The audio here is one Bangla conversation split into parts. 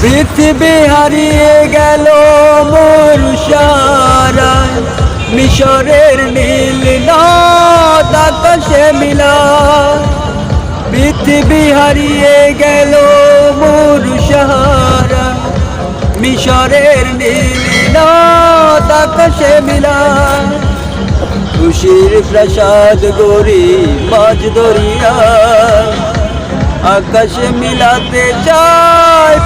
পৃথিবী হারিয়ে গেল মোর সারায় মিশরের নীল নদ আকাশে মিলা। পৃথিবী হারিয়ে গেল মোর সাহারা মিশরের নীল নদ আকাশে মিলা। খুশির প্রসাদ গরি মাঝ দরিয়া। আকাশে মিলাতে চায়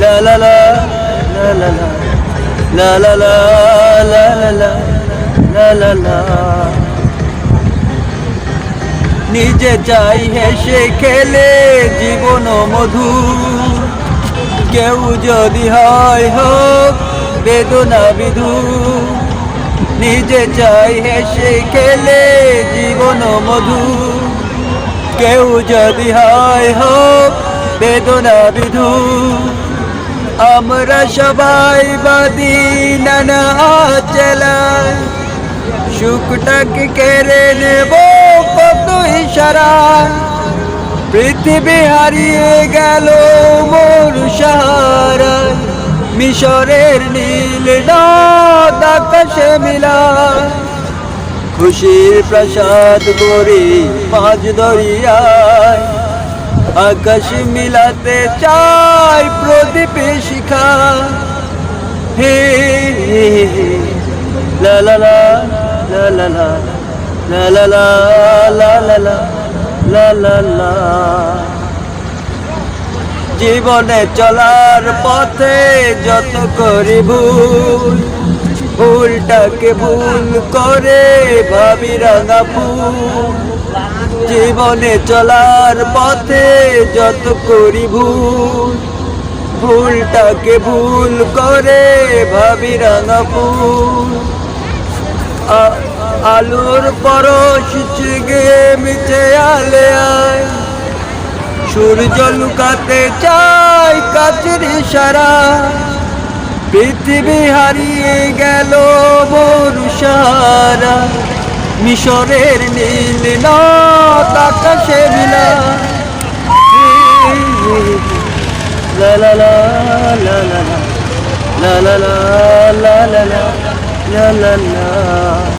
লা লা লা লা লা লা লা নিজে চাই হেসে খেলে জীবন মধু কেউ যদি হয় হোক বেদনা বিধু নিজে চাই হেসে খেলে জীবন মধু কেউ যদি হয় হোক বেদনা বিধু আমরা সবাই বাদি নানা চেলায় সুখটাকে কেড়ে নেব কত ইশারা। পৃথিবী হারিয়ে গেল মোর সাহারা। মিশরের নীল নদ আকাশে মিলা। খুশির প্রসাদ গরি মাঝ দরিয়ায়। আকাশ মিলাতে চাই প্রদীপে শিখা হে জীবনে চলার পথে যত করি ভুল ভুলটাকে ভুল করে ভাবি রাঙা ফুল জীবনে চলার পথে যত করি ভুল, ভুলটাকে ভুল করে ভাবি রাঙা ফুল। আলোর পরশ চিগে মিছে আলে আয় সূর্য লুকাতে চাই কাছের সারা পৃথিবী হারিয়ে গেল মোর সারা মিশরের নীল নদ আকাশে মিলা লা লা লা লা লা লা লা লা লা লা লা লা লা লা